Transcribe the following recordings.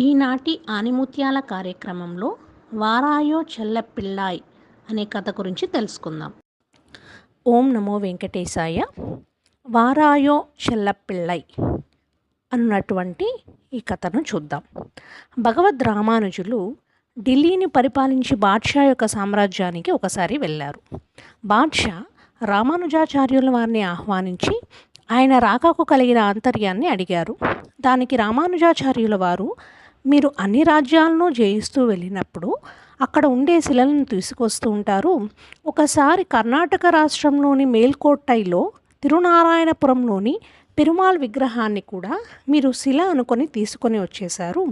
ఈనాటి ఆనిముత్యాల కార్యక్రమంలో వారాయో చెల్లపిల్లాయ్ అనే కథ గురించి తెలుసుకుందాం. ఓం నమో వెంకటేశాయ వారాయో చెల్లపిళ్ళై అన్నటువంటి ఈ కథను చూద్దాం. భగవద్ రామానుజులు ఢిల్లీని పరిపాలించి బాద్షా యొక్క సామ్రాజ్యానికి ఒకసారి వెళ్ళారు. బాద్షా రామానుజాచార్యుల వారిని ఆహ్వానించి ఆయన రాకకు కలిగిన ఆంతర్యాన్ని అడిగారు. దానికి రామానుజాచార్యుల వారు మీరు అన్ని రాజ్యాలను జయిస్తూ వెళ్ళినప్పుడు అక్కడ ఉండే శిలలను తీసుకొస్తూ ఉంటారు. ఒకసారి కర్ణాటక రాష్ట్రంలోని మేల్కోట్టైలో తిరునారాయణపురంలోని పెరుమాల్ విగ్రహాన్ని కూడా మీరు శిల అనుకొని తీసుకొని వచ్చేశారు.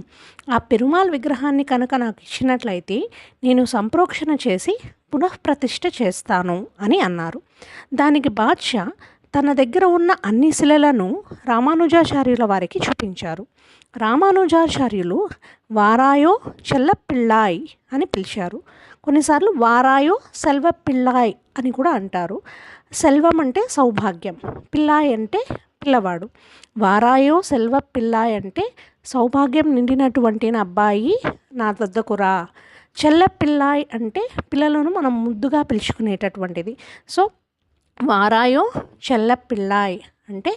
ఆ పెరుమాల్ విగ్రహాన్ని కనుక నాకు ఇచ్చినట్లయితే నేను సంప్రోక్షణ చేసి పునఃప్రతిష్ఠ చేస్తాను అని అన్నారు. దానికి బాద్షా తన దగ్గర ఉన్న అన్ని శిలలను రామానుజాచార్యుల వారికి చూపించారు. రామానుజాచార్యులు వారాయో చెల్లపిళ్ళాయ్ అని పిలిచారు. కొన్నిసార్లు వారాయో సెల్వ పిళ్ళాయ్ అని కూడా అంటారు. సెల్వం అంటే సౌభాగ్యం పిల్లాయ్ అంటే పిల్లవాడు. వారాయో సెల్వ పిల్లాయ్ అంటే సౌభాగ్యం నిండినటువంటి నా అబ్బాయి నా వద్దకు రా చెల్ల పిల్లాయ్ అంటే పిల్లలను మనం ముద్దుగా పిలుచుకునేటటువంటిది. సో వారాయో చెల్ల పిల్లాయ్ అంటే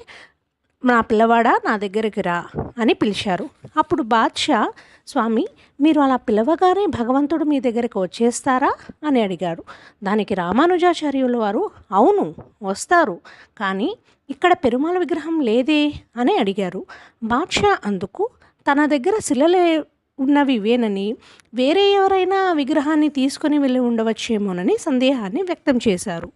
నా పిల్లవాడా నా దగ్గరికి రా అని పిలిచారు. అప్పుడు బాద్షా స్వామి మీరు అలా పిలవగానే భగవంతుడు మీ దగ్గరికి వచ్చేస్తారా? అని అడిగాడు. దానికి రామానుజాచార్యుల వారు అవును వస్తారు కానీ ఇక్కడ పెరుమాళ విగ్రహం లేదే అని అడిగారు. బాద్షా అందుకు తన దగ్గర శిలలే ఉన్నవి ఇవేనని వేరే ఎవరైనా విగ్రహాన్ని తీసుకొని వెళ్ళి ఉండవచ్చేమోనని సందేహాన్ని వ్యక్తం చేశారు.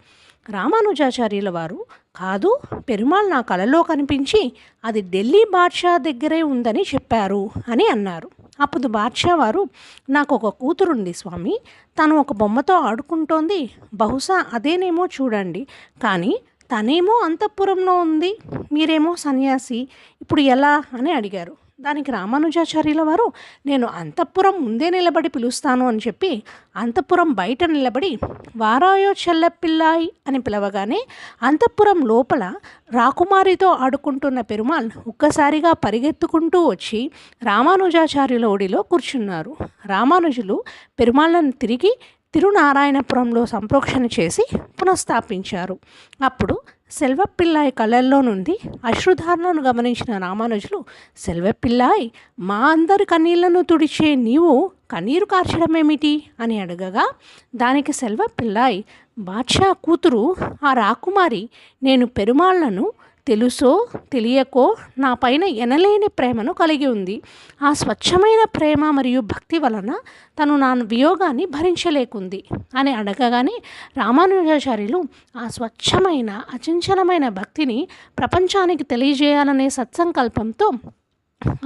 రామానుజాచార్యుల వారు కాదు పెరుమాళ్ నా కలలో కనిపించి అది ఢిల్లీ బాద్షా దగ్గరే ఉందని చెప్పారు అని అన్నారు. అప్పుడు బాద్షా వారు నాకు ఒక కూతురుంది స్వామి తను ఒక బొమ్మతో ఆడుకుంటోంది బహుశా అదేనేమో చూడండి కానీ తనేమో అంతఃపురంలో ఉంది మీరేమో సన్యాసి ఇప్పుడు ఎలా? అని అడిగారు. దానికి రామానుజాచార్యుల వారు నేను అంతఃపురం ముందే నిలబడి పిలుస్తాను అని చెప్పి అంతఃపురం బయట నిలబడి వారాయో చెల్లపిల్లాయ్ అని పిలవగానే అంతఃపురం లోపల రాకుమారితో ఆడుకుంటున్న పెరుమాల్ ఒక్కసారిగా పరిగెత్తుకుంటూ వచ్చి రామానుజాచార్యుల ఒడిలో కూర్చున్నారు. రామానుజులు పెరుమాళ్ళను తిరిగి తిరునారాయణపురంలో సంప్రోక్షణ చేసి పునఃస్థాపించారు. అప్పుడు సెల్వపిల్లాయ్ కళల్లో నుండి అశ్రుధారణను గమనించిన రామానుజులు సెల్వపిల్లాయ్ మా అందరి కన్నీళ్ళను తుడిచే నీవు కన్నీరు కార్చడమేమిటి? అని అడగగా దానికి సెల్వపిల్లాయ్ బాద్షా కూతురు ఆ రాకుమారి నేను పెరుమాళ్ళను తెలుసో తెలియకో నా పైన ఎనలేని ప్రేమను కలిగి ఉంది. ఆ స్వచ్ఛమైన ప్రేమ మరియు భక్తి వలన తను నా వియోగాన్ని భరించలేకుంది అని అడగగానే రామానుజాచార్యులు ఆ స్వచ్ఛమైన అచంచలమైన భక్తిని ప్రపంచానికి తెలియజేయాలనే సత్సంకల్పంతో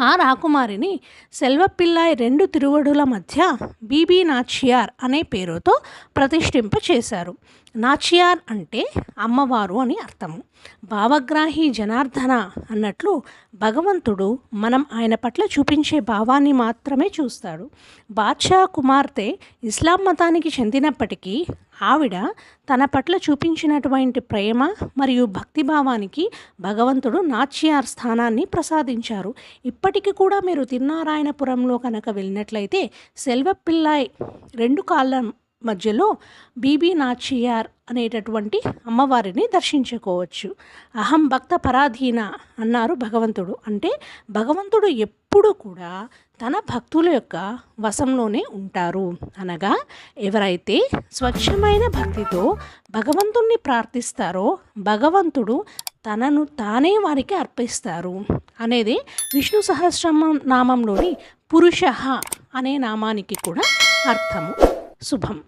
ఆ రాకుమారిని సెల్వపిల్లాయ్ రెండు తిరువడుల మధ్య బీబీ నాచియార్ అనే పేరుతో ప్రతిష్ఠింప చేశారు. నాచియార్ అంటే అమ్మవారు అని అర్థము భావగ్రాహి జనార్దన అన్నట్లు భగవంతుడు మనం ఆయన పట్ల చూపించే భావాన్ని మాత్రమే చూస్తాడు. బాద్షా కుమార్తె ఇస్లాం మతానికి చెందినప్పటికీ ఆవిడ తన పట్ల చూపించినటువంటి ప్రేమ మరియు భక్తిభావానికి భగవంతుడు నాచ్యార్ స్థానాన్ని ప్రసాదించారు. ఇప్పటికీ కూడా మీరు తిరునారాయణపురంలో కనుక వెళ్ళినట్లయితే సెల్వపిల్లాయ్ రెండు కాళ్ళ మధ్యలో బీబీ నాచియార్ అనేటటువంటి అమ్మవారిని దర్శించుకోవచ్చు. అహం భక్త పరాధీన అన్నారు భగవంతుడు. అంటే భగవంతుడు ఎప్పుడు కూడా తన భక్తుల యొక్క వశంలోనే ఉంటారు. అనగా ఎవరైతే స్వచ్ఛమైన భక్తితో భగవంతుణ్ణి ప్రార్థిస్తారో భగవంతుడు తనను తానే వారికి అర్పిస్తారు. అనేది విష్ణు సహస్రమ నామంలోని పురుష అనే నామానికి కూడా అర్థము. 苏邦。